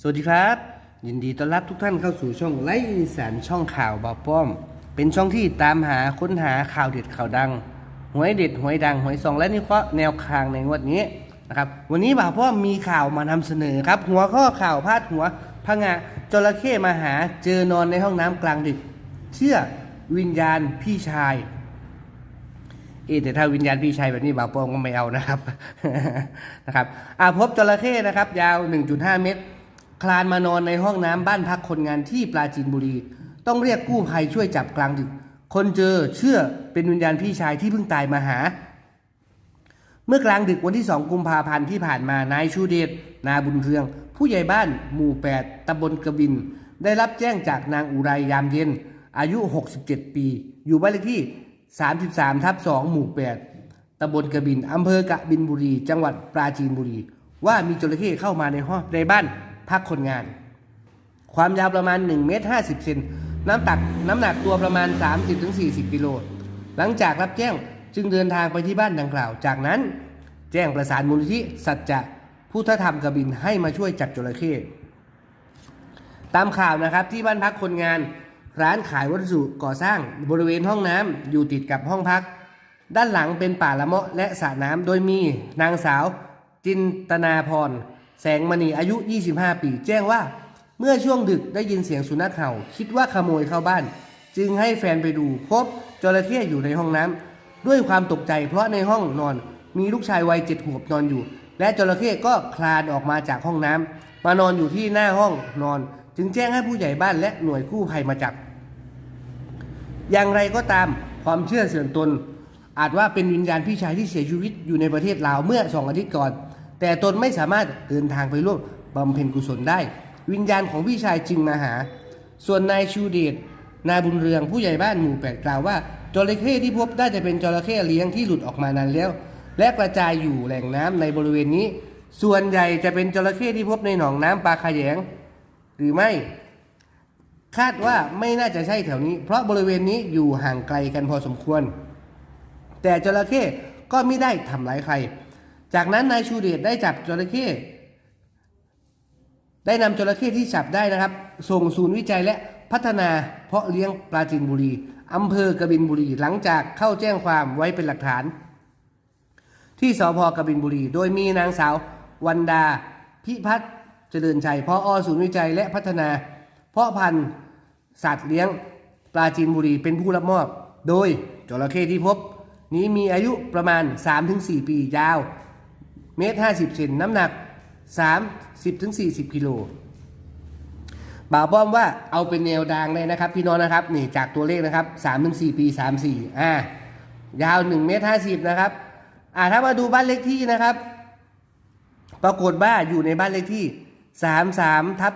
สวัสดีครับ ยินดีต้อนรับทุกท่านเข้าสู่ช่องไลฟ์อีสานช่องข่าวบาป้อม เป็นช่องที่ตามหาค้นหาข่าวเด็ดข่าวดังหวยเด็ดหวยดังหวยซองและนิเคราะแนวทางในงวดนี้นะครับวันนี้บ่าวป้อมมีข่าวมานำเสนอครับ หัวข้อข่าวพาดหัวพงะจระเข้มาหาเจอนอนในห้องน้ำกลางดึก เชื่อวิญญาณพี่ชายเอะแต่ถ้าวิญญาณพี่ชัยแบบนี้บ่าวปองก็ไม่เอานะครับนะครับอ่าพบจระเข้นะครับ ยาว 1.5 เมตร คลานมานอนในห้องน้ำบ้านพักคนงานที่ปราจีนบุรี ต้องเรียกกู้ภัยช่วยจับกลางดึก คนเจอเชื่อเป็นวิญญาณพี่ชายที่เพิ่งตายมาหา เมื่อกลางดึกวันที่ 2 กุมภาพันธ์ที่ผ่านมานายชูเดชนาบุญเรือง ผู้ใหญ่บ้านหมู่ 8ตำบลกระบิน ได้รับแจ้งจากนางอุไรยามเย็น อายุ 67 ปี อยู่บ้านเลขที่ 33ทับ2หมู่ 8ตำบลกระบินอำเภอกะบินบุรี จังหวัดปราจีนบุรี ว่ามีจระเข้เข้ามาในห้องในบ้าน พักคนงาน ความยาวประมาณ1เมตร50เซนน้ำตักน้ำหนักตัวประมาณ 30-40กิโลหลังจากรับแจ้งจึงเดินทางไปที่บ้านดังกล่าว จากนั้นแจ้งประสานมูลนิธิสัจจะพุทธธรรมกบินให้มาช่วยจับจระเข้ตามข่าวนะครับที่บ้านพักคนงาน ร้านขายวัสดุก่อสร้างบริเวณห้องน้ำอยู่ติดกับห้องพัก ด้านหลังเป็นป่าละเมาะและสระน้ำโดยมีนางสาวจินตนาพร แสงมณีอายุ 25 ปี แจ้งว่า เมื่อช่วงดึกได้ยินเสียงสุนัขเห่า คิดว่าขโมยเข้าบ้าน จึงให้แฟนไปดูพบจระเข้อยู่ในห้องน้ำด้วยความตกใจเพราะในห้องนอน มีลูกชายวัยเจ็ดขวบนอนอยู่ และจระเข้ก็คลานออกมาจากห้องน้ำมานอนอยู่ที่หน้าห้องนอน จึงแจ้งให้ผู้ใหญ่บ้านและหน่วยกู้ภัยมาจับ อย่างไรก็ตามความเชื่อส่วนตนอาจว่าเป็นวิญญาณพี่ชายที่เสียชีวิตอยู่ในประเทศลาวเมื่อสองอาทิตย์ก่อน แต่ตนไม่สามารถเดินทางไปร่วมบำเพ็ญกุศลได้ วิญญาณของพี่ชายจึงมาหา ส่วนนายชูเดชนาบุญเรืองผู้ใหญ่บ้านหมู่แปดกล่าวว่าจระเข้ที่พบได้จะเป็นจระเข้เลี้ยงที่หลุดออกมานานแล้ว และกระจายอยู่แหล่งน้ำในบริเวณนี้ ส่วนใหญ่จะเป็นจระเข้ที่พบในหนองน้ำปลาขยง หรือไม่ คาดว่าไม่น่าจะใช่แถวนี้ เพราะบริเวณนี้อยู่ห่างไกลกันพอสมควร แต่จระเข้ก็ไม่ได้ทำร้ายใคร จากนั้นนายชูเดชได้จับจระเข้ได้นำจระเข้ที่จับได้นะครับ ส่งศูนย์วิจัยและพัฒนาเพาะเลี้ยงปราจีนบุรีอำเภอกบินบุรีหลังจากเข้าแจ้งความไว้เป็นหลักฐาน ที่สพกบินบุรี โดยมีนางสาววันดาพิพัฒน์เจริญชัยพออศูนย์วิจัยและพัฒนา เพาะพันธุ์สัตว์เลี้ยงปราจีนบุรีเป็นผู้รับมอบ โดยจระเข้ที่พบ นี้มีอายุประมาณ 3-4 ปียาว เมตร50เซนน้ำหนัก30-40กิโลบ่าวป้อมว่าเอาเป็นแนวดังเลยนะครับ พี่น้องนะครับนี่จากตัวเลขนะครับ3ถึง4ปี34อ่ายาว1เมตร50นะครับอ่าถ้ามาดูบ้านเลขที่นะครับ ปรากฏว่าอยู่ในบ้านเลขที่33ทับ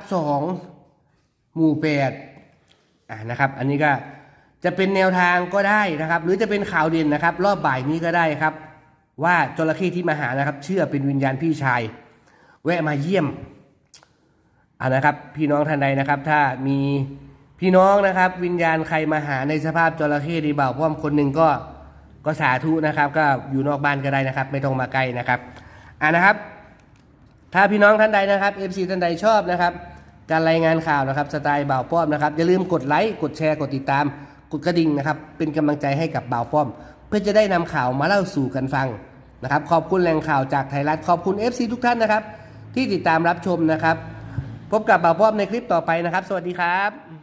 2หมู่8อ่านะครับ อันนี้ก็จะเป็นแนวทางก็ได้นะครับ หรือจะเป็นข่าวเด่นนะครับ รอบบ่ายนี้ก็ได้ครับ ว่าจระเข้ที่มาหานะครับ เชื่อเป็นวิญญาณพี่ชาย แวะมาเยี่ยมอ่านะครับ พี่น้องท่านใดนะครับ ถ้ามีพี่น้องนะครับ วิญญาณใครมาหาในสภาพจระเข้ดีเบาพราะว่าคนหนึ่งก็ก็สาธุนะครับ ก็อยู่นอกบ้านก็ได้นะครับ ไม่ต้องมาใกล้นะครับอ่านะครับ ถ้าพี่น้องท่านใดนะครับ FC ท่านใดชอบนะครับ การรายงานข่าวนะครับสไตล์บ่าวป้อมนะครับอย่าลืมกดไลค์กดแชร์กดติดตามกดกระดิ่งนะครับ เป็นกำลังใจให้กับบ่าวป้อม เพื่อจะได้นำข่าวมาเล่าสู่กันฟัง นะครับขอบคุณแหล่งข่าวจากไทยรัฐขอบคุณ FC ทุกท่านนะครับ ที่ติดตามรับชมนะครับ พบกับบ่าวป้อมในคลิปต่อไปนะครับ สวัสดีครับ